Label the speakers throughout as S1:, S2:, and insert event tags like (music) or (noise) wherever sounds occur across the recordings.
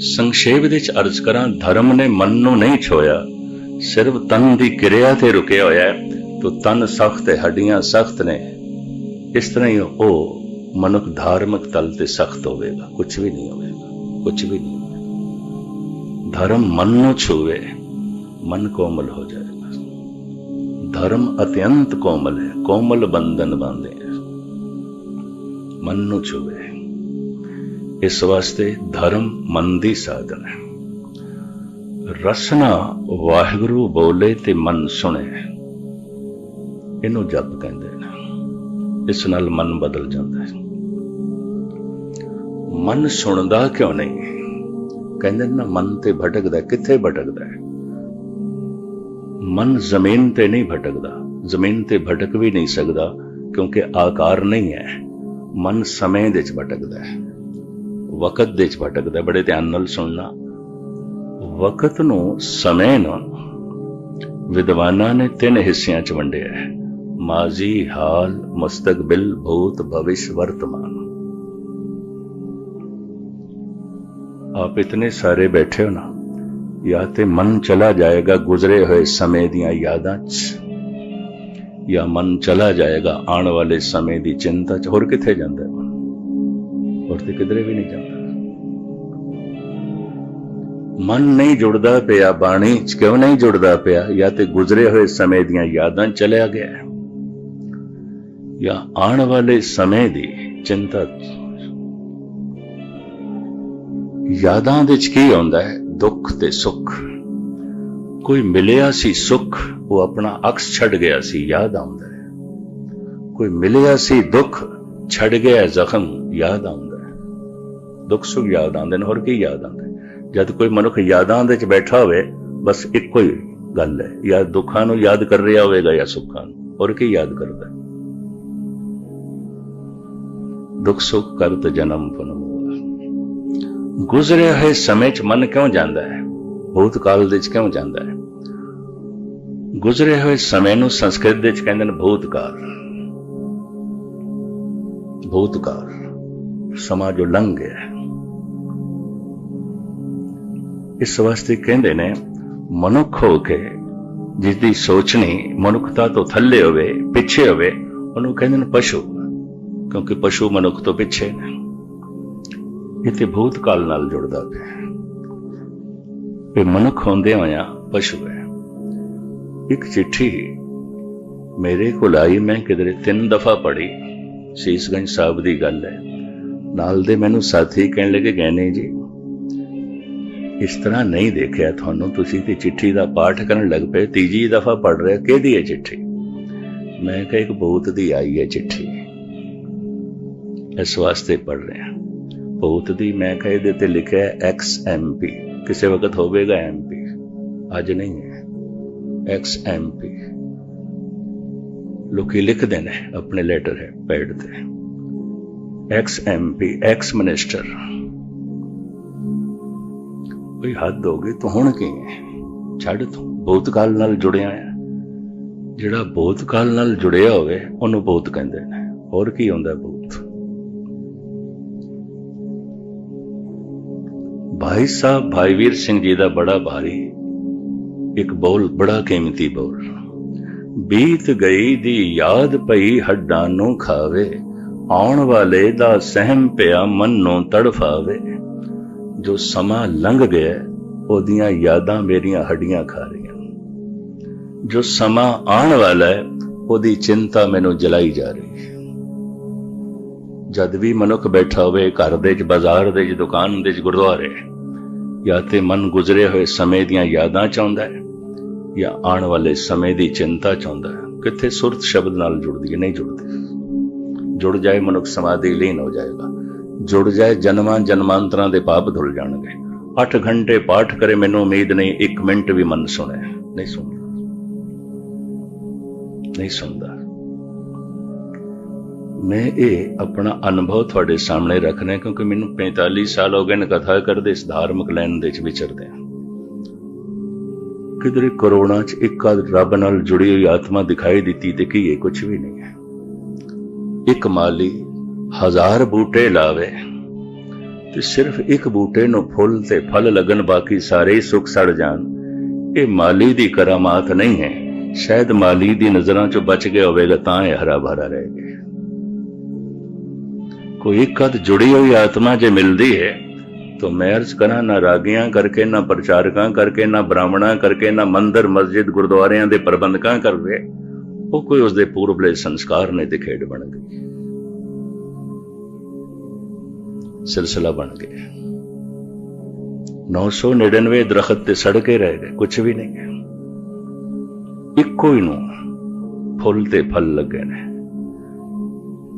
S1: ਸੰਖੇਪ ਦੇ ਅਰਜ਼ ਕਰਾਂ, ਧਰਮ ਨੇ ਮਨ ਨੂੰ ਨਹੀਂ ਛੋਇਆ। ਸਿਰਫ ਤਨ ਦੀ ਕਿਰਿਆ ਤੇ ਰੁਕਿਆ ਹੋਇਆ ਹੈ। ਤੋ ਤਨ ਸਖਤ ਹੈ ਹੱਡੀਆਂ ਸਖਤ ਨੇ। ਇਸ ਤਰ੍ਹਾਂ ਹੀ ਉਹ ਮਨੁੱਖ ਧਾਰਮਿਕ ਤਲ ਤੇ ਸਖਤ ਹੋਵੇਗਾ। ਕੁਝ ਵੀ ਨਹੀਂ ਹੋਵੇਗਾ। ਕੁਝ ਵੀ ਨਹੀਂ ਹੋਵੇਗਾ। ਧਰਮ ਮਨ ਨੂੰ ਛੂਵੇ, ਮਨ ਕੋਮਲ ਹੋ ਜਾਏਗਾ। ਧਰਮ ਅਤਿਅੰਤ ਕੋਮਲ ਹੈ। ਕੋਮਲ ਬੰਧਨ ਬਾਂਧੇ ਹੈ। ਮਨ ਨੂੰ ਛੂਵੇ। ਇਸ ਵਾਸਤੇ ਧਰਮ ਮਨ ਦੀ ਸਾਧਨ ਹੈ। ਰਸਨਾ ਵਾਹਿਗੁਰੂ ਬੋਲੇ ਤੇ ਮਨ ਸੁਣੇ। ਇਹਨੂੰ ਜਪ ਕਹਿੰਦੇ ਨੇ। ਇਸ ਨਾਲ ਮਨ ਬਦਲ ਜਾਂਦਾ ਹੈ। ਮਨ ਸੁਣਦਾ ਕਿਉਂ ਨਹੀਂ? ਕਹਿੰਦੇ ਨਾ ਮਨ ਤੇ ਭਟਕਦਾ, ਕਿੱਥੇ ਭਟਕਦਾ ਹੈ? ਮਨ ਜ਼ਮੀਨ ਤੇ ਨਹੀਂ ਭਟਕਦਾ। ਜ਼ਮੀਨ ਤੇ ਭਟਕ ਵੀ ਨਹੀਂ ਸਕਦਾ, ਕਿਉਂਕਿ ਆਕਾਰ ਨਹੀਂ ਹੈ। ਮਨ ਸਮੇਂ ਦੇ ਵਿੱਚ ਭਟਕਦਾ ਹੈ। ਵਕਤ ਦੇ ਚ ਭਟਕਦਾ, ਬੜੇ ਧਿਆਨ ਨਾਲ ਸੁਣਨਾ। ਵਕਤ ਨੂੰ ਸਮੇਂ ਨੂੰ ਵਿਦਵਾਨਾਂ ਨੇ ਤਿੰਨ ਹਿੱਸਿਆਂ ਚ ਵੰਡਿਆ ਹੈ। ਮਾਜ਼ੀ, ਹਾਲ ਮੁਸਤਕਬਿਲ ਭੂਤ, ਭਵਿਸ਼, ਵਰਤਮਾਨ। ਆਪ ਇਤਨੇ ਸਾਰੇ ਬੈਠੇ ਹੋ ਨਾ, ਜਾਂ ਤੇ ਮਨ ਚਲਾ ਜਾਏਗਾ ਗੁਜ਼ਰੇ ਹੋਏ ਸਮੇਂ ਦੀਆਂ ਯਾਦਾਂ 'ਚ, ਜਾਂ ਮਨ ਚਲਾ ਜਾਏਗਾ ਆਉਣ ਵਾਲੇ ਸਮੇਂ ਦੀ ਚਿੰਤਾ 'ਚ, ਹੋਰ ਕਿੱਥੇ ਜਾਂਦਾ ਹੈ ਤੇ ਕਿਧਰੇ ਵੀ ਨਹੀਂ ਜਾਂਦਾ। ਮਨ ਨਹੀਂ ਜੁੜਦਾ ਪਿਆ, ਬਾਣੀ 'ਚ ਕਿਉਂ ਨਹੀਂ ਜੁੜਦਾ ਪਿਆ? ਜਾਂ ਤੇ ਗੁਜ਼ਰੇ ਹੋਏ ਸਮੇਂ ਦੀਆਂ ਯਾਦਾਂ ਚਲਿਆ ਗਿਆ ਜਾਂ ਆਉਣ ਵਾਲੇ ਸਮੇਂ ਦੀ ਚਿੰਤਾ ਯਾਦਾਂ ਦੇ ਚ ਕੀ ਆਉਂਦਾ ਹੈ? ਦੁੱਖ ਤੇ ਸੁੱਖ। ਕੋਈ ਮਿਲਿਆ ਸੀ ਸੁੱਖ, ਉਹ ਆਪਣਾ ਅਕਸ ਛੱਡ ਗਿਆ ਸੀ, ਯਾਦ ਆਉਂਦਾ ਹੈ। ਕੋਈ ਮਿਲਿਆ ਸੀ ਦੁੱਖ, ਛੱਡ ਗਿਆ ਜ਼ਖਮ, ਯਾਦ ਆਉਂਦਾ ਦੁੱਖ ਸੁੱਖ ਯਾਦ ਆਉਂਦੇ ਨੇ, ਹੋਰ ਕੀ ਯਾਦ ਆਉਂਦਾ? ਜਦ ਕੋਈ ਮਨੁੱਖ ਯਾਦਾਂ ਦੇ ਵਿੱਚ ਬੈਠਾ ਹੋਵੇ, ਬਸ ਇੱਕੋ ਹੀ ਗੱਲ ਹੈ, ਜਾਂ ਦੁੱਖਾਂ ਨੂੰ ਯਾਦ ਕਰ ਰਿਹਾ ਹੋਵੇਗਾ ਜਾਂ ਸੁੱਖਾਂ ਨੂੰ, ਹੋਰ ਕੀ ਯਾਦ ਕਰਦਾ? ਦੁੱਖ ਸੁੱਖ ਕਰਤ ਜਨਮ ਪਨਮ ਗੁਜ਼ਰੇ ਹੋਏ ਸਮੇਂ 'ਚ ਮਨ ਕਿਉਂ ਜਾਂਦਾ ਹੈ? ਭੂਤਕਾਲ ਦੇ 'ਚ ਕਿਉਂ ਜਾਂਦਾ ਹੈ? ਗੁਜ਼ਰੇ ਹੋਏ ਸਮੇਂ ਨੂੰ ਸੰਸਕ੍ਰਿਤ ਦੇ 'ਚ ਕਹਿੰਦੇ ਨੇ ਭੂਤਕਾਲ। ਭੂਤਕਾਲ, ਸਮਾਂ ਜੋ ਲੰਘ ਗਿਆ ਇਸ ਵਾਸਤੇ ਕਹਿੰਦੇ ਨੇ, ਮਨੁੱਖ ਹੋ ਕੇ ਜਿਸ ਦੀ ਸੋਚਣੀ ਮਨੁੱਖਤਾ ਤੋਂ ਥੱਲੇ ਹੋਵੇ, ਪਿੱਛੇ ਹੋਵੇ, ਉਹਨੂੰ ਕਹਿੰਦੇ ਨੇ ਪਸ਼ੂ, ਕਿਉਂਕਿ ਪਸ਼ੂ ਮਨੁੱਖ ਤੋਂ ਪਿੱਛੇ ਨੇ। ਇਹ ਤੇ ਭੂਤਕਾਲ ਨਾਲ ਜੁੜਦਾ ਪਿਆ ਹੈ। ਇਹ ਮਨੁੱਖ ਹੁੰਦੇ ਹੋਇਆ ਪਸ਼ੂ ਹੈ। ਇੱਕ ਚਿੱਠੀ ਮੇਰੇ ਕੋਲ ਆਈ, ਮੈਂ ਕਿਧਰੇ ਤਿੰਨ ਦਫਾ ਪੜ੍ਹੀ, ਸੀਸਗੰਜ ਸਾਹਿਬ ਦੀ ਗੱਲ ਹੈ। ਨਾਲ ਦੇ ਮੈਨੂੰ ਸਾਥੀ ਕਹਿਣ ਲੱਗੇ, ਗਹਿਣੇ ਜੀ ਇਸ ਤਰ੍ਹਾਂ ਨਹੀਂ ਦੇਖਿਆ ਤੁਹਾਨੂੰ ਤੁਸੀਂ ਤੇ ਚਿੱਠੀ ਦਾ ਪਾਠ ਕਰਨ ਲੱਗ ਪਏ, ਤੀਜੀ ਦਫਾ ਪੜ੍ਹ ਰਹੇ, ਕਿਹਦੀ ਹੈ ਚਿੱਠੀ? ਮੈਂ ਕਿਹਾ ਇੱਕ ਭੂਤ ਦੀ ਆਈ ਹੈ ਚਿੱਠੀ। ਇਸ ਵਾਸਤੇ ਪੜ੍ਹ ਰਹੇ। ਹਾਂ ਭੂਤ ਦੀ ਮੈਂ ਕਿਹਾ ਇਹਦੇ ਤੇ ਲਿਖਿਆ ਐਕਸ ਐਮ ਪੀ ਕਿਸੇ ਵਕਤ ਹੋਵੇਗਾ ਐਮ ਪੀ ਅੱਜ ਨਹੀਂ ਹੈ। ਐਕਸ ਐਮ ਪੀ ਲੋਕੀ ਲਿਖਦੇ ਨੇ, ਆਪਣੇ ਲੈਟਰ ਹੈ ਪੈਡ ਤੇ। Ex M P ex minister ਬਈ ਹੱਦ ਹੋ ਗਈ, ਤੂੰ ਹੁਣ ਕੀ ਹੈ? ਛੱਡ ਤੂੰ। ਬਹੁਤ ਕਾਲ ਨਾਲ ਜੁੜਿਆ ਹੈ। ਜਿਹੜਾ ਬਹੁਤ ਕਾਲ ਨਾਲ ਜੁੜਿਆ ਹੋਵੇ, ਉਹਨੂੰ ਬਹੁਤ ਕਹਿੰਦੇ ਨੇ। ਹੋਰ ਕੀ ਹੁੰਦਾ ਭੂਤ? ਭਾਈ ਸਾਹਿਬ, ਭਾਈ ਵੀਰ ਸਿੰਘ ਜੀ ਦਾ ਬੜਾ ਭਾਰੀ, ਇੱਕ ਬੋਲ, ਬੜਾ ਕੀਮਤੀ ਬੋਲ। ਬੀਤ ਗਈ ਦੀ ਯਾਦ ਪਈ ਹੱਡਾਂ ਨੂੰ ਖਾਵੇ, ਆਉਣ ਵਾਲੇ ਦਾ ਸਹਿਮ ਪਿਆ ਮਨ ਨੂੰ ਤੜਫਾਵੇ। ਜੋ ਸਮਾਂ ਲੰਘ ਗਿਆ, ਉਹਦੀਆਂ ਯਾਦਾਂ ਮੇਰੀਆਂ ਹੱਡੀਆਂ ਖਾ ਰਹੀਆਂ। ਜੋ ਸਮਾਂ ਆਉਣ ਵਾਲਾ ਹੈ, ਉਹਦੀ ਚਿੰਤਾ ਮੈਨੂੰ ਜਲਾਈ ਜਾ ਰਹੀ ਹੈ। ਜਦ ਵੀ ਮਨੁੱਖ ਬੈਠਾ ਹੋਵੇ, ਘਰ ਦੇ ਚ ਬਾਜ਼ਾਰ ਦੇ ਚ ਦੁਕਾਨ ਦੇ ਚ ਗੁਰਦੁਆਰੇ, ਜਾਂ ਤੇ ਮਨ ਗੁਜ਼ਰੇ ਹੋਏ ਸਮੇਂ ਦੀਆਂ ਯਾਦਾਂ ਚਾਹੁੰਦਾ ਹੈ, ਜਾਂ ਆਉਣ ਵਾਲੇ ਸਮੇਂ ਦੀ ਚਿੰਤਾ ਚਾਹੁੰਦਾ ਹੈ, ਕਿੱਥੇ ਸੁਰਤ ਸ਼ਬਦ ਨਾਲ ਜੁੜਦੀ ਹੈ, ਨਹੀਂ ਜੁੜਦੀ। ਜੁੜ ਜਾਏ ਮਨੁੱਖ ਸਮਾਧੀ ਲੀਨ ਹੋ ਜਾਏਗਾ। ਜੁੜ ਜਾਏ, ਜਨਮਾਂ ਜਨਮਾਂਤਰਾਂ ਦੇ ਪਾਪ ਧੁੱਲ ਜਾਣਗੇ। 8 ਘੰਟੇ ਪਾਠ ਕਰੇ, ਮੈਨੂੰ ਉਮੀਦ ਨਹੀਂ 1 ਮਿੰਟ ਵੀ ਮਨ ਸੁਣੇ ਨਹੀਂ ਸੁਣਦਾ। ਨਹੀਂ ਸੁਣਦਾ। ਮੈਂ ਇਹ ਆਪਣਾ ਅਨੁਭਵ ਤੁਹਾਡੇ ਸਾਹਮਣੇ ਰੱਖਣਾ ਕਿਉਂਕਿ ਮੈਨੂੰ 45 ਸਾਲ ਹੋ ਗਏ ਨੇ ਕਥਾ ਕਰਦੇ, ਇਸ ਧਾਰਮਿਕ ਲੈਣ ਦੇ ਵਿੱਚ ਵਿਚਰਦੇ ਹਾਂ। ਕਿਧਰੇ ਕਰੋਨਾ ਚ ਇੱਕ ਆਦ ਰੱਬ ਨਾਲ ਜੁੜੀ ਹੋਈ ਆਤਮਾ ਦਿਖਾਈ ਦਿੱਤੀ ਤੇ ਕੀ ਇਹ ਕੁਝ ਵੀ ਨਹੀਂ ਹੈ। ਇੱਕ ਮਾਲੀ ਹਜ਼ਾਰ ਬੂਟੇ ਲਾਵੇ ਤੇ ਸਿਰਫ ਇੱਕ ਬੂਟੇ ਨੂੰ ਫੁੱਲ ਤੇ ਫਲ ਲੱਗਣ ਬਾਕੀ ਸਾਰੇ ਸੁੱਕ ਸੜ ਜਾਣ। ਇਹ ਮਾਲੀ ਦੀ ਕਰਾਮਾਤ ਨਹੀਂ ਹੈ। ਸ਼ਾਇਦ ਮਾਲੀ ਦੀ ਨਜ਼ਰਾਂ ਚੋਂ ਬਚ ਗਿਆ ਹੋਵੇਗਾ ਤਾਂ ਇਹ ਹਰਾ ਭਰਾ ਰਹਿ ਗਿਆ। ਕੋਈ ਇੱਕ ਹੱਦ ਜੁੜੀ ਹੋਈ ਆਤਮਾ ਜੇ ਮਿਲਦੀ ਹੈ, ਤਾਂ ਮੈਂ ਅਰਜ਼ ਕਰਾਂ ਨਾ ਰਾਗੀਆਂ ਕਰਕੇ, ਨਾ ਪ੍ਰਚਾਰਕਾਂ ਕਰਕੇ, ਨਾ ਬ੍ਰਾਹਮਣਾਂ ਕਰਕੇ, ਨਾ ਮੰਦਰ, ਮਸਜਿਦ, ਗੁਰਦੁਆਰਿਆਂ ਦੇ ਪ੍ਰਬੰਧਕਾਂ ਕਰਕੇ ਉਹ ਕੋਈ ਉਸਦੇ ਪੂਰਬਲੇ ਸੰਸਕਾਰ ਨੇ ਤੇ ਖੇਡ ਬਣ ਗਈ ਸਿਲਸਿਲਾ ਬਣ ਗਿਆ 999 ਦਰਖਤ ਤੇ ਸੜ ਕੇ ਰਹਿ ਗਏ ਕੁਝ ਵੀ ਨਹੀਂ। ਹੈ ਇੱਕੋ ਹੀ ਨੂੰ ਫੁੱਲ ਤੇ ਫਲ ਲੱਗੇ ਨੇ।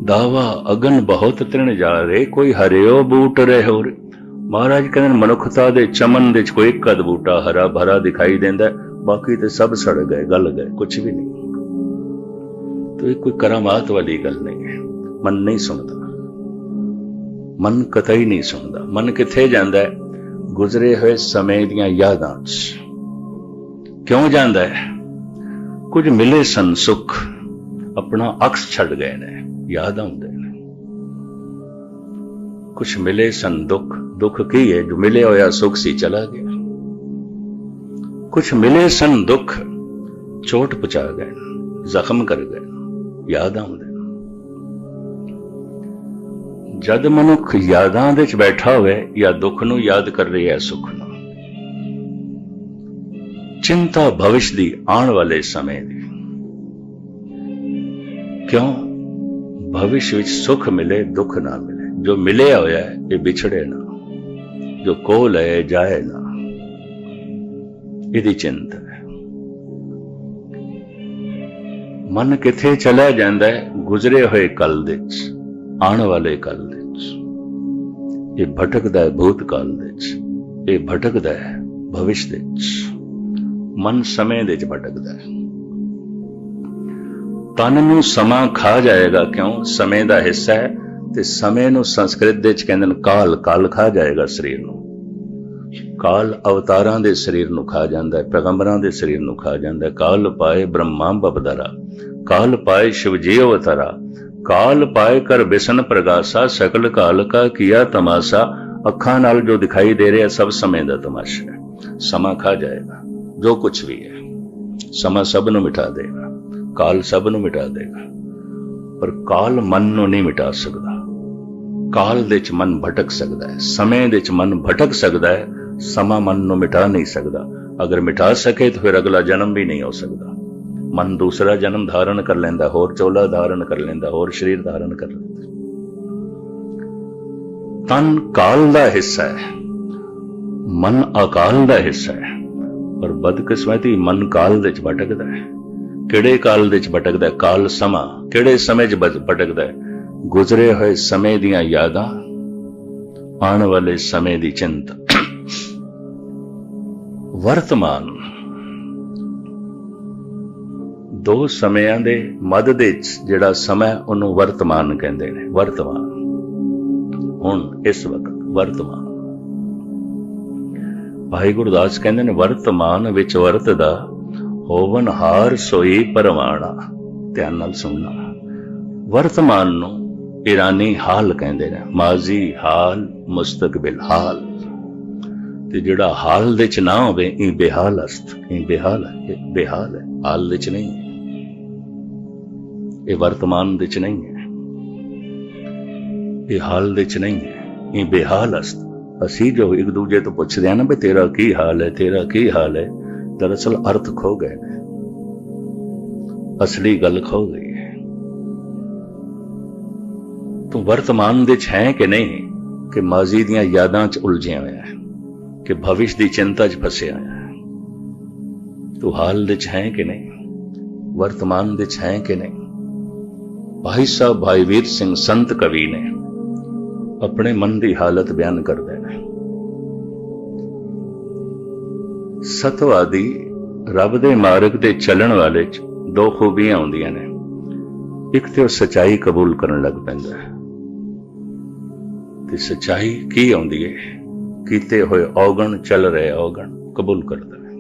S1: ਦਾਵਾ ਅਗਨ ਬਹੁਤ ਤ੍ਰਿਣ ਜਾ ਰੇ ਕੋਈ ਹਰਿਓ ਬੂਟ ਰਹੇ ਹੋਰ। ਮਹਾਰਾਜ ਕਹਿੰਦੇ ਨੇ, ਮਨੁੱਖਤਾ ਦੇ ਚਮਨ ਦੇ ਚ ਕੋਈ ਇੱਕ ਅਦ ਬੂਟਾ ਹਰਾ ਭਰਾ ਦਿਖਾਈ ਦਿੰਦਾ ਬਾਕੀ ਤੇ ਸਭ ਸੜ ਗਏ ਗਲ ਗਏ ਕੁਝ ਵੀ ਨਹੀਂ। ਤੋ ਇਹ ਕੋਈ ਕਰਾਮਾਤ ਵਾਲੀ ਗੱਲ ਨਹੀਂ ਹੈ ਮਨ ਨਹੀਂ ਸੁਣਦਾ। ਮਨ ਕਤਈ ਨਹੀਂ ਸੁਣਦਾ। ਮਨ ਕਿੱਥੇ ਜਾਂਦਾ ਹੈ? ਗੁਜ਼ਰੇ ਹੋਏ ਸਮੇਂ ਦੀਆਂ ਯਾਦਾਂ 'ਚ। ਕਿਉਂ ਜਾਂਦਾ ਹੈ? ਕੁਝ ਮਿਲੇ ਸਨ ਸੁਖ। ਆਪਣਾ ਅਕਸ ਛੱਡ ਗਏ ਨੇ। ਯਾਦ ਆਉਂਦੇ ਨੇ। ਕੁਝ ਮਿਲੇ ਸਨ ਦੁੱਖ। ਦੁੱਖ ਕੀ ਹੈ? ਜੋ ਮਿਲੇ ਹੋਇਆ ਸੁਖ ਸੀ ਚਲਾ ਗਿਆ। ਕੁਝ ਮਿਲੇ ਸਨ ਦੁੱਖ। ਚੋਟ ਪਹੁੰਚਾ ਗਏ ਜ਼ਖਮ ਕਰ ਗਏ ਯਾਦ ਆਉਂਦੇ ਨੇ। ਜਦ ਮਨੁੱਖ ਯਾਦਾਂ ਦੇ ਵਿੱਚ ਬੈਠਾ ਹੋਵੇ ਜਾਂ ਦੁੱਖ ਨੂੰ ਯਾਦ ਕਰ ਰਿਹਾ ਹੈ, ਸੁੱਖ ਨੂੰ। ਚਿੰਤਾ ਭਵਿਸ਼ ਦੀ ਆਉਣ ਵਾਲੇ ਸਮੇਂ ਦੀ। ਕਿਉਂ? ਭਵਿਸ਼ ਵਿੱਚ ਸੁੱਖ ਮਿਲੇ, ਦੁੱਖ ਨਾ ਮਿਲੇ। ਜੋ ਮਿਲਿਆ ਹੋਇਆ ਹੈ, ਇਹ ਵਿਛੜੇ ਨਾ। ਜੋ ਕੋਲ ਹੈ ਜਾਏ ਨਾ। ਇਹਦੀ ਚਿੰਤਾ ਹੈ। ਮਨ ਕਿੱਥੇ ਚਲਾ ਜਾਂਦਾ ਹੈ? ਗੁਜ਼ਰੇ ਹੋਏ ਕੱਲ ਦੇ ਵਿੱਚ, ਆਉਣ ਵਾਲੇ ਕੱਲ ਇਹ ਭਟਕਦਾ ਹੈ ਭੂਤਕਾਲ ਦੇ ਵਿੱਚ। ਇਹ ਭਟਕਦਾ ਹੈ ਭਵਿਸ਼ ਦੇ ਵਿੱਚ। ਮਨ ਸਮੇਂ ਦੇ ਵਿੱਚ ਭਟਕਦਾ ਹੈ। ਤਨ ਨੂੰ ਸਮਾਂ ਖਾ ਜਾਏਗਾ ਕਿਉਂ? ਸਮੇਂ ਦਾ ਹਿੱਸਾ ਹੈ ਤੇ ਸਮੇਂ ਨੂੰ ਸੰਸਕ੍ਰਿਤ ਦੇ ਵਿੱਚ ਕਹਿੰਦੇ ਨੇ ਕਾਲ। ਕਾਲ ਖਾ ਜਾਏਗਾ ਸਰੀਰ ਨੂੰ। ਕਾਲ ਅਵਤਾਰਾਂ ਦੇ ਸਰੀਰ ਨੂੰ ਖਾ ਜਾਂਦਾ ਹੈ, ਪੈਗੰਬਰਾਂ ਦੇ ਸਰੀਰ ਨੂੰ ਖਾ ਜਾਂਦਾ ਹੈ। ਕਾਲ ਪਾਏ ਬ੍ਰਹਮਾ ਬਬਦਰਾ ਕਾਲ ਪਾਏ ਸ਼ਿਵਜੀ ਅਵਤਾਰਾ। ਕਾਲ ਪਾਏ ਕਰ ਬਿਸਨ ਪ੍ਰਗਾਸਾ, ਸਕਲ ਕਾਲ ਕਾ ਕੀਆ ਤਮਾਸ਼ਾ, ਅੱਖਾਂ ਨਾਲ ਜੋ ਦਿਖਾਈ ਦੇ ਰਿਹਾ ਸਭ ਸਮੇਂ ਦਾ ਤਮਾਸ਼ਾ ਹੈ। ਸਮਾਂ ਖਾ ਜਾਏਗਾ, ਜੋ ਕੁਝ ਵੀ ਹੈ, ਸਮਾਂ ਸਭ ਨੂੰ ਮਿਟਾ ਦੇਗਾ, ਕਾਲ ਸਭ ਨੂੰ ਮਿਟਾ ਦੇਗਾ, ਪਰ ਕਾਲ ਮਨ ਨੂੰ ਨਹੀਂ ਮਿਟਾ ਸਕਦਾ। ਕਾਲ ਦੇ ਚ ਮਨ ਭਟਕ ਸਕਦਾ ਹੈ, ਸਮੇਂ ਦੇ ਚ ਮਨ ਭਟਕ ਸਕਦਾ ਹੈ, ਸਮਾਂ ਮਨ ਨੂੰ ਮਿਟਾ ਨਹੀਂ ਸਕਦਾ। ਅਗਰ ਮਿਟਾ ਸਕੇ ਤਾਂ ਫਿਰ ਅਗਲਾ ਜਨਮ ਵੀ ਨਹੀਂ ਹੋ ਸਕਦਾ। ਮਨ ਦੂਸਰਾ ਜਨਮ ਧਾਰਨ ਕਰ ਲੈਂਦਾ, ਹੋਰ ਚੋਲਾ ਧਾਰਨ ਕਰ ਲੈਂਦਾ, ਹੋਰ ਸਰੀਰ ਧਾਰਨ ਕਰ ਲੈਂਦਾ। ਤਨ ਕਾਲ ਦਾ ਹਿੱਸਾ ਹੈ, ਮਨ ਅਕਾਲ ਦਾ ਹਿੱਸਾ ਹੈ, ਪਰ ਬਦਕਿਸਮਤੀ ਮਨ ਕਾਲ ਦੇ ਵਿੱਚ ਭਟਕਦਾ ਹੈ। ਕਿਹੜੇ ਕਾਲ ਦੇ ਵਿੱਚ ਭਟਕਦਾ ਕਾਲ ਸਮਾਂ। ਕਿਹੜੇ ਸਮੇਂ 'ਚ ਭਟਕਦਾ ਹੈ? ਗੁਜ਼ਰੇ ਹੋਏ ਸਮੇਂ ਦੀਆਂ ਯਾਦਾਂ, ਆਉਣ ਵਾਲੇ ਸਮੇਂ ਦੀ ਚਿੰਤਾ। ਵਰਤਮਾਨ ਦੋ ਸਮਿਆਂ ਦੇ ਮੱਧ ਦੇ ਜਿਹੜਾ ਸਮਾਂ ਉਹਨੂੰ ਵਰਤਮਾਨ ਕਹਿੰਦੇ ਨੇ, ਵਰਤਮਾਨ। ਹੁਣ ਇਸ ਵਕਤ ਵਰਤਮਾਨ। ਭਾਈ ਗੁਰਦਾਸ ਕਹਿੰਦੇ ਨੇ, ਵਰਤਮਾਨ ਵਿੱਚ ਵਰਤਦਾ ਹੋਵਨ ਹਾਰ ਸੋਈ ਪਰਵਾਣਾ। ਧਿਆਨ ਨਾਲ ਸੁਣਨਾ। ਵਰਤਮਾਨ ਨੂੰ ਇਰਾਨੀ ਹਾਲ ਕਹਿੰਦੇ ਨੇ, ਮਾਜ਼ੀ ਹਾਲ, ਮੁਸਤਕਬਲ ਹਾਲ। ਤੇ ਜਿਹੜਾ ਹਾਲ ਦੇ ਚ ਨਾ ਹੋਵੇ, ਇਹ ਬੇਹਾਲ ਅਸਤ, ਇਹ ਬੇਹਾਲ ਹੈ ਬੇਹਾਲ ਹੈ, ਹਾਲ ਦੇ ਚ ਨਹੀਂ ਇਹ ਵਰਤਮਾਨ ਵਿੱਚ ਨਹੀਂ ਹੈ। ਇਹ ਹਾਲ ਦੇ ਚ ਨਹੀਂ ਹੈ। ਇਹ ਬੇਹਾਲ ਅਸਤ। ਅਸੀਂ ਜੋ ਇੱਕ ਦੂਜੇ ਤੋਂ ਪੁੱਛਦੇ ਆ ਨਾ ਵੀ ਤੇਰਾ ਕੀ ਹਾਲ ਹੈ, ਤੇਰਾ ਕੀ ਹਾਲ ਹੈ, ਦਰਅਸਲ ਅਰਥ ਖੋ ਗਏ ਨੇ। ਅਸਲੀ ਗੱਲ ਖੋ ਗਈ ਹੈ। ਤੂੰ ਵਰਤਮਾਨ ਵਿੱਚ ਹੈ ਕਿ ਨਹੀਂ? ਕਿ ਮਾਜ਼ੀ ਦੀਆਂ ਯਾਦਾਂ ਚ ਉਲਝਿਆ ਹੋਇਆ ਹੈ। ਕਿ ਭਵਿਸ਼ ਦੀ ਚਿੰਤਾ ਚ ਫਸਿਆ ਹੋਇਆ ਹੈ। ਤੂੰ ਹਾਲ ਵਿੱਚ ਹੈ ਕਿ ਨਹੀਂ? ਵਰਤਮਾਨ ਵਿੱਚ ਹੈ ਕਿ ਨਹੀਂ? ਭਾਈ ਸਾਹਿਬ, ਭਾਈ ਵੀਰ ਸਿੰਘ, ਸੰਤ ਕਵੀ ਨੇ ਆਪਣੇ ਮਨ ਦੀ ਹਾਲਤ ਬਿਆਨ ਕਰਦੇ ਨੇ। ਸਤਵਾਦੀ ਰੱਬ ਦੇ ਮਾਰਗ ਤੇ ਚੱਲਣ ਵਾਲੇ ਚ ਦੋ ਖੂਬੀਆਂ ਹੁੰਦੀਆਂ ਨੇ। ਇੱਕ ਤੇ ਉਹ ਸਚਾਈ ਕਬੂਲ ਕਰਨ ਲੱਗ ਪੈਂਦਾ ਹੈ। ਤੇ ਸਚਾਈ ਕੀ ਆਉਂਦੀ ਹੈ ਕੀਤੇ ਹੋਏ ਔਗਣ ਚੱਲ ਰਹੇ ਔਗਣ ਕਬੂਲ ਕਰਦਾ ਹੈ।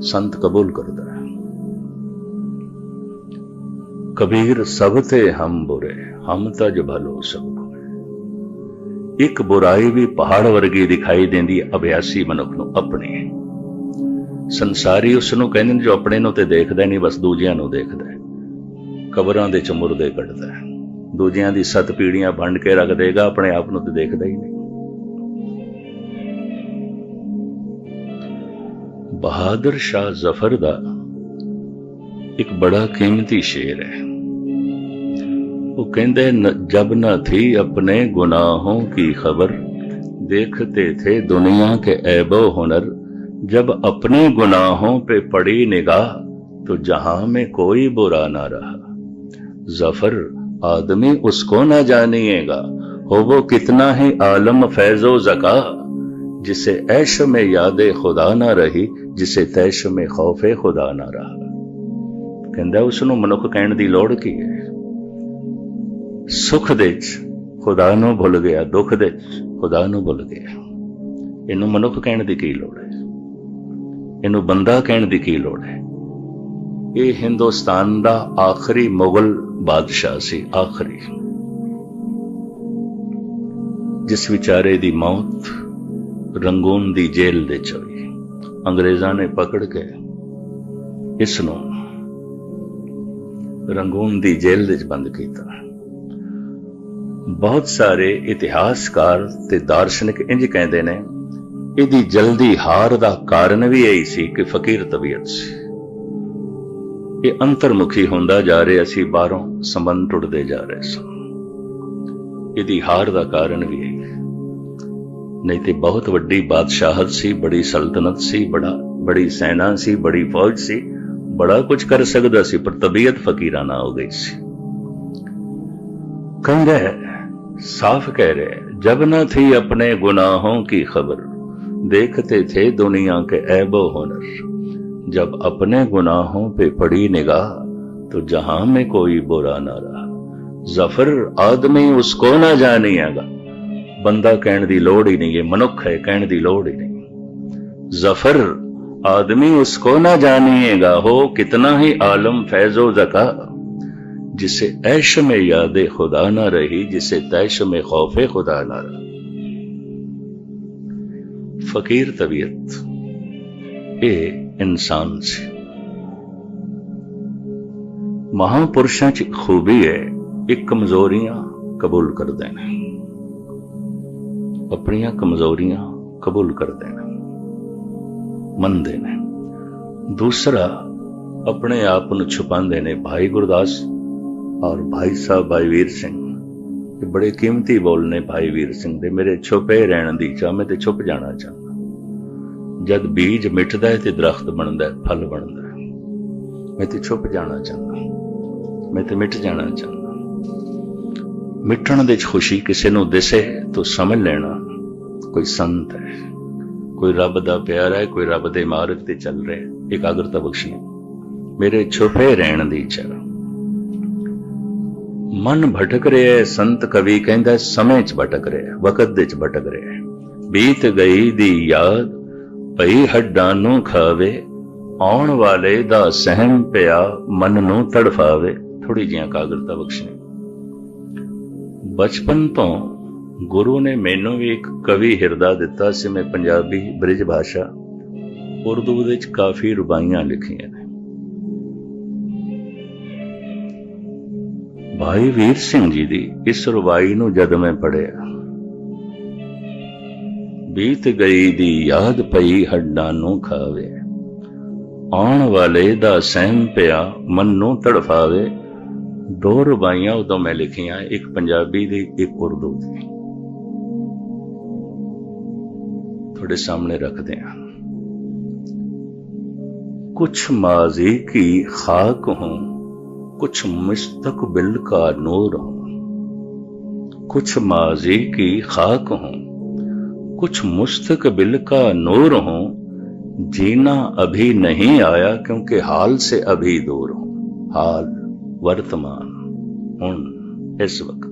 S1: ਸੰਤ ਕਬੂਲ ਕਰਦਾ ਹੈ। ਕਬੀਰ ਸਭ ਤੇ ਹਮ ਬੁਰੇ, ਹਮ ਤਜ ਭਲੋ ਸਭ ਕੋਏ ਇੱਕ ਬੁਰਾਈ ਵੀ ਪਹਾੜ ਵਰਗੀ ਦਿਖਾਈ ਦਿੰਦੀ ਅਭਿਆਸੀ ਮਨੁੱਖ ਨੂੰ ਆਪਣੇ। ਸੰਸਾਰੀ ਉਸ ਨੂੰ ਕਹਿੰਦੇ ਨੇ ਜੋ ਆਪਣੇ ਨੂੰ ਤੇ ਦੇਖਦਾ ਨਹੀਂ, ਬਸ ਦੂਜਿਆਂ ਨੂੰ ਦੇਖਦਾ ਹੈ। ਕਬਰਾਂ ਦੇ ਚ ਮੁਰਦੇ ਕੱਢਦਾ ਹੈ। ਦੂਜਿਆਂ ਦੀ ਸੱਤ ਪੀੜੀਆਂ ਵੰਡ ਕੇ ਰੱਖ ਦੇਗਾ, ਆਪਣੇ ਆਪ ਨੂੰ ਤੇ ਦੇਖਦਾ ਹੀ ਨਹੀਂ। ਬਹਾਦਰ ਸ਼ਾਹ ਜ਼ਫਰ ਦਾ بڑا قیمتی شیر ہے وہ ਉਹ ਕਹਿੰਦੇ جب نہ تھی اپنے گناہوں کی خبر دیکھتے تھے دنیا کے عیب و ہنر جب اپنے گناہوں پہ پڑی نگاہ تو جہاں میں کوئی برا نہ رہا ظفر آدمی اس کو نہ جانیے گا ہو وہ کتنا ہی عالم فیض و زکا جسے عیش میں یاد خدا نہ رہی جسے تیش میں خوف خدا نہ رہا ਕਹਿੰਦਾ ਉਸ ਨੂੰ ਮਨੁੱਖ ਕਹਿਣ ਦੀ ਲੋੜ ਕੀ ਹੈ? ਸੁਖ ਦੇ ਚ ਖੁਦਾ ਨੂੰ ਭੁੱਲ ਗਿਆ, ਦੁੱਖ ਦੇ ਚ ਖੁਦਾ ਨੂੰ ਭੁੱਲ ਗਿਆ। ਇਹਨੂੰ ਮਨੁੱਖ ਕਹਿਣ ਦੀ ਕੀ ਲੋੜ ਹੈ? ਇਹਨੂੰ ਬੰਦਾ ਕਹਿਣ ਦੀ ਕੀ ਲੋੜ ਹੈ? ਇਹ ਹਿੰਦੁਸਤਾਨ ਦਾ ਆਖਰੀ ਮੁਗਲ ਬਾਦਸ਼ਾਹ ਸੀ, ਆਖਰੀ। ਜਿਸ ਵਿਚਾਰੇ ਦੀ ਮੌਤ ਰੰਗੂਨ ਦੀ ਜੇਲ੍ਹ ਦੇ ਚ ਹੋਈ। ਅੰਗਰੇਜ਼ਾਂ ਨੇ ਪਕੜ ਕੇ ਇਸ ਨੂੰ ਰੰਗੂਨ ਦੀ ਜੇਲ੍ਹ ਵਿੱਚ ਬੰਦ ਕੀਤਾ। ਬਹੁਤ ਸਾਰੇ ਇਤਿਹਾਸਕਾਰ ਤੇ ਦਾਰਸ਼ਨਿਕ ਇੰਜ ਕਹਿੰਦੇ ਨੇ, ਇਹਦੀ ਜਲਦੀ ਹਾਰ ਦਾ ਕਾਰਨ ਵੀ ਇਹੀ ਸੀ ਕਿ ਫਕੀਰ ਤਬੀਅਤ ਸੀ। ਇਹ ਅੰਤਰਮੁਖੀ ਹੁੰਦਾ ਜਾ ਰਿਹਾ ਸੀ, ਬਾਹਰੋਂ ਸੰਬੰਧ ਟੁੱਟਦੇ ਜਾ ਰਹੇ ਸਨ। ਇਹਦੀ ਹਾਰ ਦਾ ਕਾਰਨ ਵੀ ਇਹੀ ਨਹੀਂ ਤੇ ਬਹੁਤ ਵੱਡੀ ਬਾਦਸ਼ਾਹਤ ਸੀ, ਬੜੀ ਸਲਤਨਤ ਸੀ, ਬੜਾ ਬੜੀ ਸੈਨਾ ਸੀ, ਬੜੀ ਫੌਜ ਸੀ ਬੜਾ ਕੁਝ ਕਰ ਸਕਦਾ ਸੀ ਪਰ ਤਬੀਅਤ ਫਕੀਰਾਨਾ ਹੋ ਗਈ ਸੀ ਕਹਿੰਦਾ साफ कह रहे जब न थी अपने गुनाहों की खबर देखते थे दुनिया के ऐबो हुनर जब अपने गुनाहों पे पड़ी निगाह तो जहां में कोई बुरा ना रहा जफर आदमी उसको ना जानिएगा बंदा कहने दी लोड़ ही नहीं है मनुख है कहने दी लोड़ آدمی اس کو نہ جانیے گا، ہو کتنا ہی عالم فیض و زکا۔ جسے عیش میں یاد خدا نہ رہی، جسے تیش میں خوف خدا نہ رہا۔ فقیر طبیعت یہ انسان سے۔ مہا پرشاں خوبی ہے، ایک کمزوریاں قبول کر دینا اپنی کمزوریاں قبول کر دینا ਮੰਨਦੇ ਨੇ। ਦੂਸਰਾ, ਆਪਣੇ ਆਪ ਨੂੰ ਛੁਪਾਉਂਦੇ ਨੇ ਭਾਈ ਗੁਰਦਾਸ ਔਰ ਭਾਈ ਸਾਹਿਬ ਭਾਈ ਵੀਰ ਸਿੰਘ। ਇਹ ਬੜੇ ਕੀਮਤੀ ਬੋਲ ਨੇ ਭਾਈ ਵੀਰ ਸਿੰਘ ਦੇ। ਮੇਰੇ ਛੁਪੇ ਰਹਿਣ ਦੀ ਚਾਹ, ਮੈਂ ਤੇ ਛੁਪ ਜਾਣਾ ਚਾਹੁੰਦਾ। ਜਦ ਬੀਜ ਮਿਟਦਾ ਹੈ ਤੇ ਦਰਖਤ ਬਣਦਾ ਹੈ, ਫਲ ਬਣਦਾ ਹੈ। ਮੈਂ ਤੇ ਛੁਪ ਜਾਣਾ ਚਾਹੁੰਦਾ। ਮੈਂ ਤੇ ਮਿਟ ਜਾਣਾ ਚਾਹੁੰਦਾ। ਮਿਟਣ ਦੇ ਖੁਸ਼ੀ ਕਿਸੇ ਨੂੰ ਦਿਸੇ, ਤਾਂ ਸਮਝ ਲੈਣਾ ਕੋਈ ਸੰਤ ਹੈ। ਕੋਈ ਰੱਬ ਦਾ ਪਿਆਰਾ ਹੈ, ਕੋਈ ਰੱਬ ਦੇ ਮਾਰਗ ਤੇ ਚੱਲ ਰਿਹਾ ਹੈ। ਇਕਾਗਰਤਾ ਬਖਸ਼ੀ ਮੇਰੇ ਛੁਪੇ ਰਹਿਣ ਦੀ ਇੱਛਾ। ਮਨ ਭਟਕ ਰਿਹਾ ਹੈ, ਸੰਤ ਕਵੀ ਕਹਿੰਦਾ ਸਮੇਂ 'ਚ ਭਟਕ ਰਿਹਾ ਹੈ, ਵਕਤ ਦੇ 'ਚ ਭਟਕ ਰਿਹਾ ਹੈ। ਬੀਤ ਗਈ ਦੀ ਯਾਦ, ਭਈ ਹੱਡਾਂ ਨੂੰ ਖਾਵੇ, ਆਉਣ ਵਾਲੇ ਦਾ ਸਹਿਮ ਪਿਆ, ਮਨ ਨੂੰ ਤੜਫਾਵੇ। ਥੋੜੀ ਜਿਹੀ ਕਾਗਰਤਾ ਬਖਸ਼ਣੀ। ਬਚਪਨ ਤੋਂ ਗੁਰੂ ਨੇ ਮੈਨੂੰ ਵੀ ਇੱਕ ਕਵੀ ਹਿਰਦਾ ਦਿੱਤਾ ਸੀ, ਮੈਂ ਪੰਜਾਬੀ ਬ੍ਰਿਜ ਭਾਸ਼ਾ ਉਰਦੂ ਵਿੱਚ ਕਾਫੀ ਰੁਬਾਈਆਂ ਲਿਖੀਆਂ ਨੇ। ਭਾਈ ਵੀਰ ਸਿੰਘ ਜੀ ਦੀ ਇਸ ਰੁਬਾਈ ਨੂੰ ਜਦ ਮੈਂ ਪੜਿਆ ਬੀਤ ਗਈ ਦੀ ਯਾਦ ਪਈ ਹੱਡਾਂ ਨੂੰ ਖਾਵੇ, ਆਉਣ ਵਾਲੇ ਦਾ ਸਹਿਮ ਪਿਆ ਮਨ ਨੂੰ ਤੜਫਾਵੇ, ਦੋ ਰੁਬਾਈਆਂ ਉਦੋਂ ਮੈਂ ਲਿਖੀਆਂ, ਇੱਕ ਪੰਜਾਬੀ ਦੀ, ਇੱਕ ਉਰਦੂ ਦੀ। تھوڑے سامنے رکھ دیں۔ کچھ ماضی کی خاک ہوں، کچھ مستقبل کا نور ہوں۔ کچھ ماضی کی خاک ہوں، کچھ مستقبل کا نور ہوں۔ جینا ابھی نہیں آیا کیونکہ حال سے ابھی دور ہوں۔ حال ورتمان ہوں اس وقت۔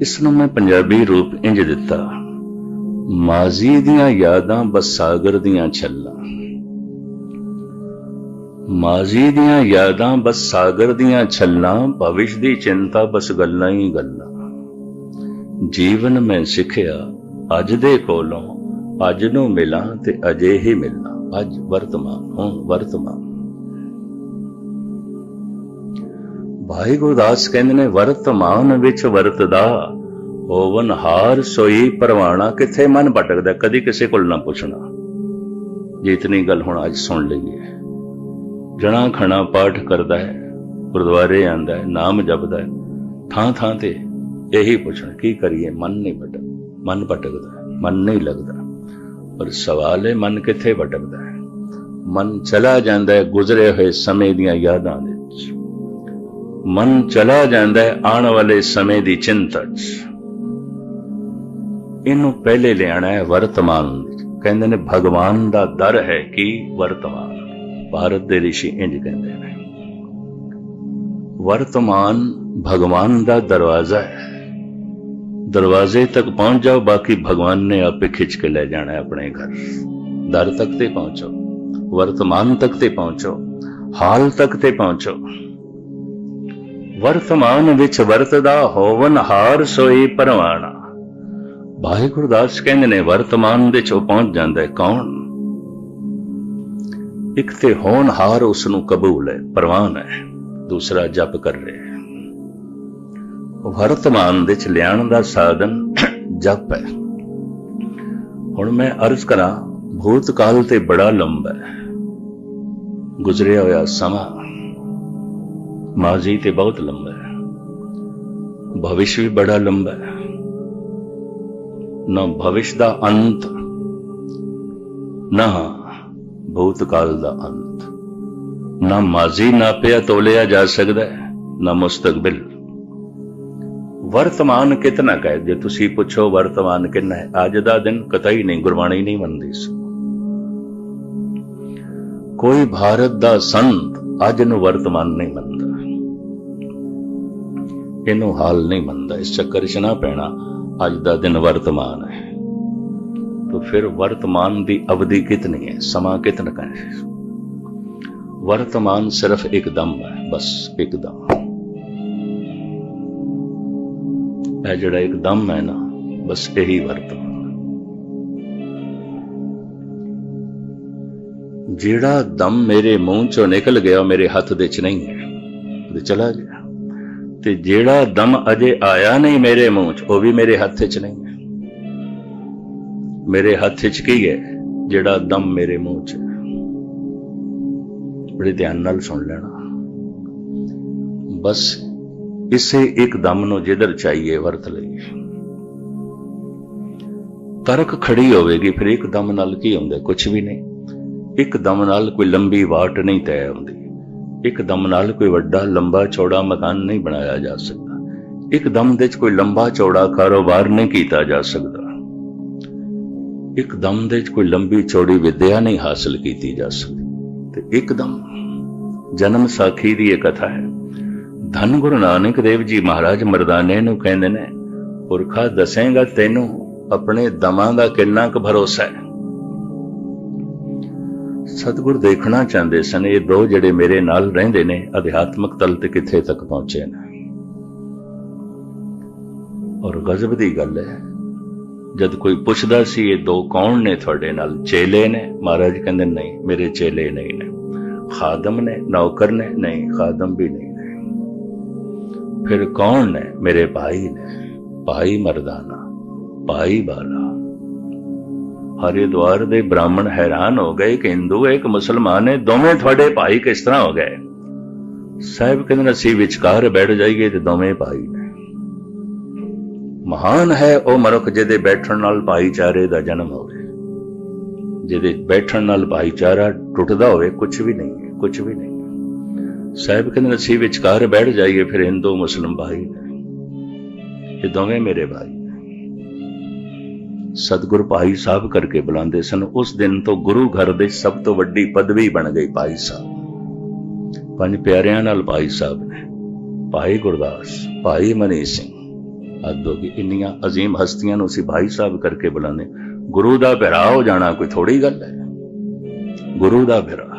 S1: اس میں پنجابی روپ انج دیتا ਮਾਜ਼ੀ ਦੀਆਂ ਯਾਦਾਂ ਬਸ ਸਾਗਰ ਦੀਆਂ ਛੱਲਾਂ। ਮਾਜ਼ੀ ਦੀਆਂ ਯਾਦਾਂ ਬਸ ਸਾਗਰ ਦੀਆਂ ਛੱਲਾਂ, ਭਵਿਸ਼ ਦੀ ਚਿੰਤਾ ਬਸ ਗੱਲਾਂ ਹੀ ਗੱਲਾਂ। ਜੀਵਨ ਮੈਂ ਸਿੱਖਿਆ, ਅੱਜ ਦੇ ਕੋਲੋਂ ਅੱਜ ਨੂੰ ਮਿਲਾਂ ਤੇ ਅਜੇ ਹੀ ਮਿਲਣਾ ਅੱਜ ਵਰਤਮਾਨ, ਹੁਣ ਵਰਤਮਾਨ। ਭਾਈ ਗੁਰਦਾਸ ਕਹਿੰਦੇ ਨੇ, ਵਰਤਮਾਨ ਵਿੱਚ ਵਰਤਦਾ। ਹੋਵਨ ਹਾਰ ਸੋਈ ਪਰਵਾਣਾ ਕਿੱਥੇ ਮਨ ਭਟਕਦਾ, ਕਦੀ ਕਿਸੇ ਕੋਲ ਨਾ ਪੁੱਛਣਾ। ਜੇ ਇਤਨੀ ਗੱਲ ਹੁਣ ਅੱਜ ਸੁਣ ਲਈਏ। ਜਣਾ ਖਣਾ ਪਾਠ ਕਰਦਾ ਹੈ, ਗੁਰਦੁਆਰੇ ਆਂਦਾ ਹੈ, ਨਾਮ ਜਪਦਾ ਹੈ। ਥਾਂ ਥਾਂ ਤੇ ਇਹੀ ਪੁੱਛਣਾ, ਕੀ ਕਰੀਏ? ਮਨ ਨਹੀਂ ਭਟਕ ਮਨ ਭਟਕਦਾ ਮਨ ਨਹੀਂ ਲੱਗਦਾ। ਪਰ ਸਵਾਲ ਹੈ ਮਨ ਕਿੱਥੇ ਭਟਕਦਾ ਹੈ? ਮਨ ਚਲਾ ਜਾਂਦਾ ਹੈ ਗੁਜ਼ਰੇ ਹੋਏ ਸਮੇਂ ਦੀਆਂ ਯਾਦਾਂ ਦੇ ਵਿੱਚ। ਮਨ ਚਲਾ ਜਾਂਦਾ ਹੈ ਆਉਣ ਵਾਲੇ ਸਮੇਂ ਦੀ ਚਿੰਤਾ 'ਚ। ਇਹਨੂੰ ਪਹਿਲੇ ਲਿਆਣਾ ਹੈ ਵਰਤਮਾਨ। ਕਹਿੰਦੇ ਨੇ, ਭਗਵਾਨ ਦਾ ਦਰ ਹੈ ਕਿ? ਵਰਤਮਾਨ। ਭਾਰਤ ਦੇ ਰਿਸ਼ੀ ਇੰਜ ਕਹਿੰਦੇ ਨੇ। ਵਰਤਮਾਨ ਭਗਵਾਨ ਦਾ ਦਰਵਾਜ਼ਾ ਹੈ। ਦਰਵਾਜ਼ੇ ਤੱਕ ਪਹੁੰਚ ਜਾਓ, ਬਾਕੀ ਭਗਵਾਨ ਨੇ ਆਪੇ ਖਿੱਚ ਕੇ ਲੈ ਜਾਣਾ ਹੈ ਆਪਣੇ ਘਰ। ਦਰ ਤੱਕ ਤੇ ਪਹੁੰਚੋ, ਵਰਤਮਾਨ ਤੱਕ ਤੇ ਪਹੁੰਚੋ, ਹਾਲ ਤੱਕ ਤੇ ਪਹੁੰਚੋ। ਵਰਤਮਾਨ ਵਿੱਚ ਵਰਤਦਾ ਹੋਵਨ ਹਾਰ ਸੋਈ ਪਰਵਾਣਾ। ਭਾਈ ਗੁਰਦਾਸ ਕਹਿੰਦੇ ਨੇ, ਵਰਤਮਾਨ ਦੇ ਚੋਂ ਪਹੁੰਚ ਜਾਂਦਾ ਹੈ ਕੌਣ? ਇੱਕ ਤੇ ਹੋਣਹਾਰ ਉਸ ਨੂੰ ਕਬੂਲ ਹੈ, ਪ੍ਰਵਾਨ ਹੈ, ਦੂਸਰਾ ਜਪ ਕਰ ਰਿਹਾ ਹੈ। ਵਰਤਮਾਨ ਦੇ ਚ ਲਿਆਉਣ ਦਾ ਸਾਧਨ (clears throat) ਜਪ ਹੈ। ਹੁਣ ਮੈਂ ਅਰਜ਼ ਕਰਾਂ, ਭੂਤਕਾਲ ਤੇ ਬੜਾ ਲੰਬਾ ਹੈ। ਗੁਜ਼ਰਿਆ ਹੋਇਆ ਸਮਾਂ ਮਾਜ਼ੀ ਤੇ ਬਹੁਤ ਲੰਬਾ ਹੈ। ਭਵਿਸ਼ ਵੀ ਬੜਾ ਲੰਬਾ ਹੈ। ਨਾ ਭਵਿਸ਼ ਦਾ ਅੰਤ, ਨਾ ਭੂਤਕਾਲ ਦਾ ਅੰਤ। ਨਾ ਮਾਜ਼ੀ ਨਾਪਿਆ ਤੋਲਿਆ ਜਾ ਸਕਦਾ ਹੈ ਨਾ ਮੁਸਤਕਬਲ। ਵਰਤਮਾਨ ਕਿਤਨਾ ਕਹੇ, ਜੇ ਤੁਸੀਂ ਪੁੱਛੋ ਵਰਤਮਾਨ ਕਿੰਨਾ ਹੈ। ਅੱਜ ਦਾ ਦਿਨ ਕਤਈ ਨਹੀਂ, ਗੁਰਬਾਣੀ ਨਹੀਂ ਮੰਨਦੀ ਸੀ। ਕੋਈ ਭਾਰਤ ਦਾ ਸੰਤ ਅੱਜ ਨੂੰ ਵਰਤਮਾਨ ਨਹੀਂ ਮੰਨਦਾ। ਇਹਨੂੰ ਹਾਲ ਨਹੀਂ ਮੰਨਦਾ, ਇਸ ਚੱਕਰ 'ਚ ਨਾ ਪੈਣਾ। ਅੱਜ ਦਾ ਦਿਨ ਵਰਤਮਾਨ ਹੈ तो फिर वर्तमान ਦੀ ਅਵਧि ਕਿਤਨੀ ਹੈ ਸਮਾਂ ਕਿਤਨਾ ਕਾ ਹੈ ਵਰਤਮਾਨ ਸਿਰਫ ਇੱਕ ਦਮ ਹੈ ਬਸ ਇੱਕ ਦਮ ਇਹ ਜਿਹੜਾ ਇੱਕ ਦਮ ਹੈ ਨਾ ਬਸ ਇਹੀ ਵਰਤਮਾਨ ਜਿਹੜਾ ਦਮ ਮੇਰੇ ਮੂੰਹ ਚੋਂ ਨਿਕਲ ਗਿਆ ਉਹ ਮੇਰੇ ਹੱਥ ਦੇ ਚ ਨਹੀਂ ਹੈ ਉਹ ਚਲਾ ਗਿਆ ਤੇ ਜਿਹੜਾ ਦਮ ਅਜੇ ਆਇਆ ਨਹੀਂ ਮੇਰੇ ਮੂੰਹ ਚ, ਉਹ ਵੀ ਮੇਰੇ ਹੱਥ 'ਚ ਨਹੀਂ। ਹੈ ਮੇਰੇ ਹੱਥ 'ਚ ਕੀ ਹੈ? ਜਿਹੜਾ ਦਮ ਮੇਰੇ ਮੂੰਹ 'ਚ। ਬੜੇ ਧਿਆਨ ਨਾਲ ਸੁਣ ਲੈਣਾ। ਬਸ ਇਸੇ ਇੱਕ ਦਮ ਨੂੰ ਜਿੱਧਰ ਚਾਹੀਏ ਵਰਤ ਲਈਏ ਤਰਕ ਖੜੀ ਹੋਵੇਗੀ, ਫਿਰ ਇੱਕ ਦਮ ਨਾਲ ਕੀ ਹੁੰਦਾ? ਕੁਝ ਵੀ ਨਹੀਂ। ਇੱਕ ਦਮ ਨਾਲ ਕੋਈ ਲੰਬੀ ਵਾਟ ਨਹੀਂ ਤੈਅ ਹੁੰਦੀ। ਇੱਕ ਦਮ ਨਾਲ ਕੋਈ ਵੱਡਾ, ਲੰਬਾ, ਚੌੜਾ ਮਕਾਨ ਨਹੀਂ ਬਣਾਇਆ ਜਾ ਸਕਦਾ। ਇੱਕ ਦਮ ਦੇ ਵਿੱਚ ਕੋਈ ਲੰਬਾ, ਚੌੜਾ ਕਾਰੋਬਾਰ ਨਹੀਂ ਕੀਤਾ ਜਾ ਸਕਦਾ। ਇੱਕ ਦਮ ਦੇ ਵਿੱਚ ਕੋਈ ਲੰਬੀ, ਚੌੜੀ ਵਿਦਿਆ ਨਹੀਂ ਹਾਸਲ ਕੀਤੀ ਜਾ ਸਕਦੀ। ਤੇ ਇੱਕ ਦਮ ਜਨਮ ਸਾਖੀ ਦੀ ਇਹ ਕਥਾ ਹੈ। ਧੰਨ ਗੁਰੂ ਨਾਨਕ ਦੇਵ ਜੀ ਮਹਾਰਾਜ ਮਰਦਾਨੇ ਨੂੰ ਕਹਿੰਦੇ ਨੇ, ਪੁਰਖਾ ਦੱਸੇਗਾ ਤੈਨੂੰ, ਆਪਣੇ ਦਮਾਂ ਦਾ ਕਿੰਨਾ ਕੁ ਭਰੋਸਾ ਹੈ। ਸਤਿਗੁਰ ਦੇਖਣਾ ਚਾਹੁੰਦੇ ਸਨ, ਇਹ ਦੋ ਜਿਹੜੇ ਮੇਰੇ ਨਾਲ ਰਹਿੰਦੇ ਨੇ, ਅਧਿਆਤਮਕ ਤਲ ਤੇ ਕਿੱਥੇ ਤੱਕ ਪਹੁੰਚੇ ਨੇ। ਔਰ ਗਜ਼ਬ ਦੀ ਗੱਲ ਹੈ, ਜਦ ਕੋਈ ਪੁੱਛਦਾ ਸੀ, ਇਹ ਦੋ ਕੌਣ ਨੇ ਤੁਹਾਡੇ ਨਾਲ? ਚੇਲੇ ਨੇ? ਮਹਾਰਾਜ ਕਹਿੰਦੇ, ਨਹੀਂ, ਮੇਰੇ ਚੇਲੇ ਨਹੀਂ ਨੇ। ਖਾਦਮ ਨੇ, ਨੌਕਰ ਨੇ? ਨਹੀਂ, ਖਾਦਮ ਵੀ ਨਹੀਂ ਨੇ। ਫਿਰ ਕੌਣ ਨੇ? ਮੇਰੇ ਭਾਈ ਨੇ। ਭਾਈ ਮਰਦਾਨਾ, ਭਾਈ ਬਾਲਾ। ਹਰਿਦੁਆਰ ਦੇ ਬ੍ਰਾਹਮਣ ਹੈਰਾਨ ਹੋ ਗਏ ਕਿ ਹਿੰਦੂ, ਇੱਕ ਮੁਸਲਮਾਨ ਨੇ ਦੋਵੇਂ ਤੁਹਾਡੇ ਭਾਈ ਕਿਸ ਤਰ੍ਹਾਂ ਹੋ ਗਏ? ਸਾਹਿਬ ਕਹਿੰਦੇ ਨੇ, ਅਸੀਂ ਵਿਚਕਾਰ ਬੈਠ ਜਾਈਏ ਤੇ ਦੋਵੇਂ ਭਾਈ ਨੇ। ਮਹਾਨ ਹੈ ਉਹ ਮਨੁੱਖ ਜਿਹਦੇ ਬੈਠਣ ਨਾਲ ਭਾਈਚਾਰੇ ਦਾ ਜਨਮ ਹੋਵੇ। ਜਿਹਦੇ ਬੈਠਣ ਨਾਲ ਭਾਈਚਾਰਾ ਟੁੱਟਦਾ ਹੋਵੇ ਕੁਝ ਵੀ ਨਹੀਂ ਹੈ ਕੁਝ ਵੀ ਨਹੀਂ। ਸਾਹਿਬ ਕਹਿੰਦੇ ਅਸੀਂ ਵਿਚਕਾਰ ਬੈਠ ਜਾਈਏ, ਫਿਰ ਹਿੰਦੂ ਮੁਸਲਮ ਭਾਈ ਨੇ। ਇਹ ਦੋਵੇਂ ਮੇਰੇ ਭਾਈ ਸਤਿਗੁਰ ਭਾਈ ਸਾਹਿਬ ਕਰਕੇ ਬੁਲਾਉਂਦੇ ਸਨ। ਉਸ ਦਿਨ ਤੋਂ ਗੁਰੂ ਘਰ ਦੇ ਸਭ ਤੋਂ ਵੱਡੀ ਪਦਵੀ ਬਣ ਗਈ ਭਾਈ ਸਾਹਿਬ। ਪੰਜ ਪਿਆਰਿਆਂ ਨਾਲ ਭਾਈ ਸਾਹਿਬ ਨੇ, ਭਾਈ ਗੁਰਦਾਸ, ਭਾਈ ਮਨੀ ਸਿੰਘ ਆਦੋ ਕੀ ਇੰਨੀਆਂ ਅਜ਼ੀਮ ਹਸਤੀਆਂ ਨੂੰ ਅਸੀਂ ਭਾਈ ਸਾਹਿਬ ਕਰਕੇ ਬੁਲਾਉਂਦੇ। ਗੁਰੂ ਦਾ ਭਰਾ ਹੋ ਜਾਣਾ ਕੋਈ ਥੋੜੀ ਗੱਲ ਹੈ। ਗੁਰੂ ਦਾ ਭਰਾ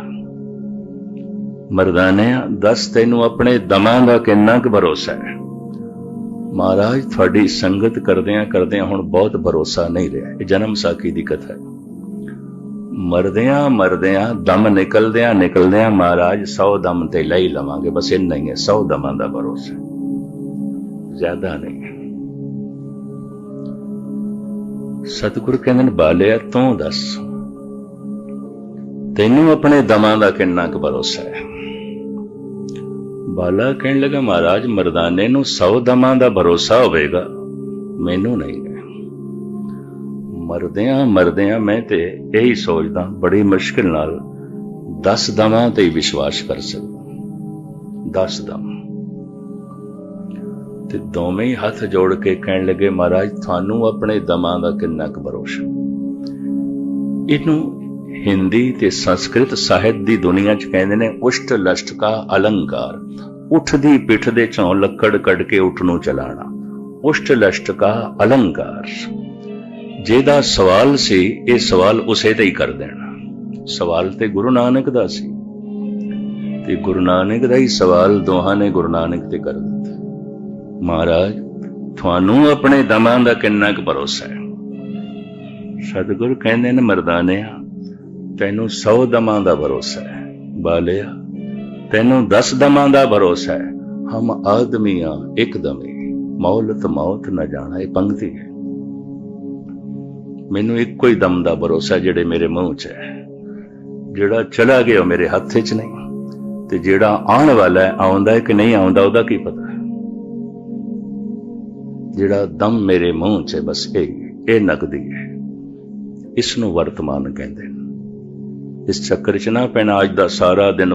S1: ਮਰਦਾਨਿਆਂ, ਦੱਸ ਤੈਨੂੰ ਆਪਣੇ ਦਮਾਂ ਦਾ ਕਿੰਨਾ ਕੁ ਭਰੋਸਾ ਹੈ? ਮਹਾਰਾਜ, ਤੁਹਾਡੀ ਸੰਗਤ ਕਰਦਿਆਂ ਕਰਦਿਆਂ ਹੁਣ ਬਹੁਤ ਭਰੋਸਾ ਨਹੀਂ ਰਿਹਾ। ਇਹ ਜਨਮ ਸਾਖੀ ਦੀ ਕਥਾ ਹੈ। ਮਰਦਿਆਂ ਮਰਦਿਆਂ, ਦਮ ਨਿਕਲਦਿਆਂ ਨਿਕਲਦਿਆਂ ਮਹਾਰਾਜ 100 ਦਮ ਤੇ ਲੈ ਹੀ ਲਵਾਂਗੇ। ਬਸ ਇੰਨਾ ਹੀ ਹੈ 100 ਦਮਾਂ ਦਾ ਭਰੋਸਾ ਜ਼ਿਆਦਾ ਨਹੀਂ ਸਤਿਗੁਰ ਕਹਿੰਦੇ ਨੇ, ਬਾਲਿਆ, ਤੂੰ ਦੱਸ। ਤੈਨੂੰ ਆਪਣੇ ਦਮਾਂ ਦਾ ਕਿੰਨਾ ਕੁ ਭਰੋਸਾ ਹੈ? ਬਾਲਾ ਕਹਿਣ ਲੱਗਾ, ਮਹਾਰਾਜ, ਮਰਦਾਨੇ ਨੂੰ 100 ਦਮਾਂ ਦਾ ਭਰੋਸਾ ਹੋਵੇਗਾ। ਮੈਨੂੰ ਨਹੀਂ ਮਰਦਿਆਂ ਮਰਦਿਆਂ ਮੈਂ ਤੇ ਇਹੀ ਸੋਚਦਾ, ਬੜੀ ਮੁਸ਼ਕਿਲ ਨਾਲ 10 ਦਮਾਂ ਤੇ ਵਿਸ਼ਵਾਸ ਕਰ ਸਕਦਾ। 10 ਦਮ। ਤੇ ਦੋਵੇਂ ਹੀ ਹੱਥ ਜੋੜ ਕੇ ਕਹਿਣ ਲੱਗੇ, ਮਹਾਰਾਜ, ਤੁਹਾਨੂੰ ਆਪਣੇ ਦਮਾਂ ਦਾ ਕਿੰਨਾ ਕੁ ਭਰੋਸਾ? ਇਹਨੂੰ ਹਿੰਦੀ ਤੇ ਸੰਸਕ੍ਰਿਤ ਸਾਹਿਤ ਦੀ ਦੁਨੀਆ 'ਚ ਕਹਿੰਦੇ ਨੇ ਉਸ਼ਟ ਲਸ਼ਟਕਾ ਅਲੰਕਾਰ ਅਲੰਕਾਰ। ਉੱਠਦੀ ਪਿੱਠ ਦੇ ਚੋਂ ਲੱਕੜ ਕੱਢ ਕੇ ਉੱਠ ਨੂੰ ਚਲਾਣਾ। ਉਸ਼ਟ ਲਸ਼ਟਕਾ ਅਲੰਕਾਰ। ਜਿਹਦਾ ਸਵਾਲ ਸੀ, ਇਹ ਸਵਾਲ ਉਸੇ ਤੇ ਹੀ ਕਰ ਦੇਣਾ। ਸਵਾਲ ਤੇ ਗੁਰੂ ਨਾਨਕ ਦਾ ਸੀ। ਤੇ ਗੁਰੂ ਨਾਨਕ ਦਾ ਹੀ ਸਵਾਲ ਦੋਹਾਂ ਨੇ ਗੁਰੂ ਨਾਨਕ ਤੇ ਕਰ ਦਿੱਤਾ। ਮਹਾਰਾਜ, ਤੁਹਾਨੂੰ ਆਪਣੇ ਦਮਾਂ ਦਾ ਕਿੰਨਾ ਕੁ ਭਰੋਸਾ ਹੈ? ਸਤਿਗੁਰ ਕਹਿੰਦੇ ਨੇ, ਮਰਦਾਨਿਆ ਤੈਨੂੰ 100 ਦਮਾਂ ਦਾ ਭਰੋਸਾ ਹੈ। ਬਾਲਿਆ, ਤੈਨੂੰ 10 ਦਮਾਂ ਦਾ ਭਰੋਸਾ ਹੈ। ਹਮ ਆਦਮੀਆਂ ਇੱਕਦਮੇ ਮੌਲਤ ਮੌਤ ਨਾ ਜਾਣਾ, ਇਹ ਪੰਕਤੀ ਹੈ। ਮੈਨੂੰ ਇੱਕੋ ਹੀ ਦਮ ਦਾ ਭਰੋਸਾ ਜਿਹੜੇ ਮੇਰੇ ਮੂੰਹ 'ਚ ਹੈ। ਜਿਹੜਾ ਚਲਾ ਗਿਆ ਉਹ ਮੇਰੇ ਹੱਥ 'ਚ ਨਹੀਂ, ਤੇ ਜਿਹੜਾ ਆਉਣ ਵਾਲਾ ਹੈ, ਆਉਂਦਾ ਹੈ ਕਿ ਨਹੀਂ ਆਉਂਦਾ, ਉਹਦਾ ਕੀ ਪਤਾ ਜਿਹੜਾ ਦਮ ਮੇਰੇ ਮੂੰਹ 'ਚ ਬਸ ਇਹ ਇਹ ਨਕਦੀ ਹੈ। ਇਸ ਨੂੰ ਵਰਤਮਾਨ ਕਹਿੰਦੇ ਨੇ। ਇਸ ਚੱਕਰ 'ਚ ਨਾ ਪੈਣਾ ਅੱਜ ਦਾ ਸਾਰਾ ਦਿਨ